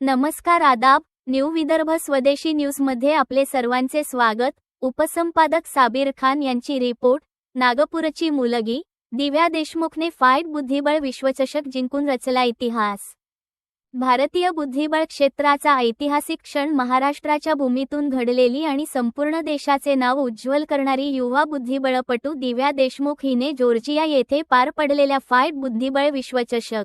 नमस्कार आदाब न्यू विदर्भ स्वदेशी न्यूजमध्ये आपले सर्वांचे स्वागत. उपसंपादक साबीर खान यांची रिपोर्ट नागपूरची मुलगी दिव्या देशमुखने फाईट बुद्धिबळ विश्वचषक जिंकून रचला इतिहास. भारतीय बुद्धिबळ क्षेत्राचा ऐतिहासिक क्षण महाराष्ट्राच्या भूमीतून घडलेली आणि संपूर्ण देशाचे नाव उज्ज्वल करणारी युवा बुद्धिबळपटू दिव्या देशमुख हिने जॉर्जिया येथे पार पडलेल्या फाईट बुद्धिबळ विश्वचषक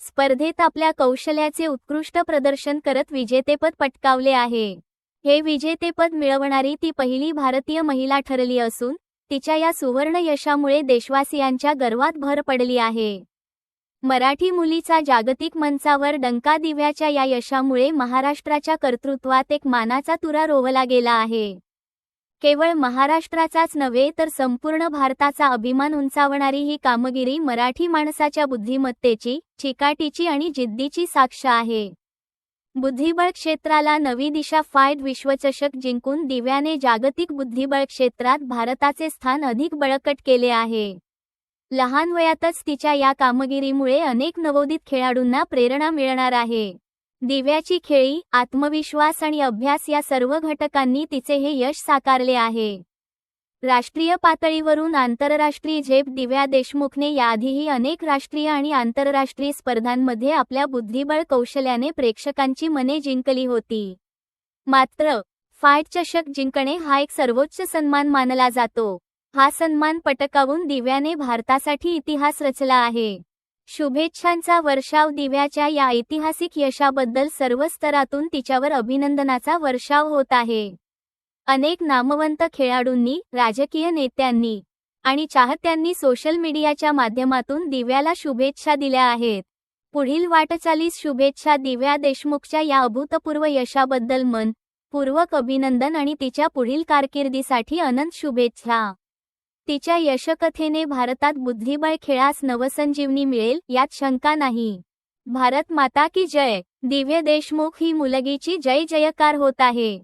स्पर्धेत आपल्या कौशल्याचे उत्कृष्ट प्रदर्शन करत विजेतेपद पटकावले आहे. हे विजेतेपद मिळवणारी ती पहिली भारतीय महिला ठरली असून तिच्या या सुवर्ण यशामुळे देशवासियांच्या गर्वात भर पडली आहे. मराठी मुलीचा जागतिक मंचावर डंका दिव्याच्या या यशामुळे महाराष्ट्राच्या कर्तृत्वात एक मानाचा तुरा रोवला गेला आहे. केवळ महाराष्ट्राचाच नव्हे तर संपूर्ण भारताचा अभिमान उंचावणारी ही कामगिरी मराठी माणसाच्या बुद्धिमत्तेची चिकाटीची आणि जिद्दीची साक्ष आहे. बुद्धिबळ क्षेत्राला नवी दिशा फाईट विश्वचषक जिंकून दिव्याने जागतिक बुद्धिबळ क्षेत्रात भारताचे स्थान अधिक बळकट केले आहे. लहान वयातच तिच्या या कामगिरीमुळे अनेक नवोदित खेळाडूंना प्रेरणा मिळणार आहे. दिव्याची खेळी आत्मविश्वास आणि अभ्यास या सर्व घटकांनी तिचे हे यश साकारले आहे. राष्ट्रीय पातळीवरून आंतरराष्ट्रीय झेप दिव्या देशमुखने याआधीही अनेक राष्ट्रीय आणि आंतरराष्ट्रीय स्पर्धांमध्ये आपल्या बुद्धिबळ कौशल्याने प्रेक्षकांची मने जिंकली होती. मात्र फाईट चषक जिंकणे हा एक सर्वोच्च सन्मान मानला जातो. हा सन्मान पटकावून दिव्याने भारतासाठी इतिहास रचला आहे. शुभेच्छांचा वर्षाव दिव्याच्या या ऐतिहासिक यशाबद्दल सर्व स्तरातून तिच्यावर अभिनंदनाचा वर्षाव होत आहे. अनेक नामवंत खेळाडूंनी राजकीय नेत्यांनी आणि चाहत्यांनी सोशल मीडियाच्या माध्यमातून दिव्याला शुभेच्छा दिल्या आहेत. पुढील वाटचालीस शुभेच्छा दिव्या देशमुखच्या या अभूतपूर्व यशाबद्दल मन पूर्वक अभिनंदन आणि तिच्या पुढील कारकिर्दीसाठी अनंत शुभेच्छा. तिच्या यशकथेने भारतात बुद्धिबळ खेळास नवसंजीवनी मिळेल यात शंका नाही. भारत माता की जय! दिव्य देशमुख ही मुलगीची जय जयकार होत आहे.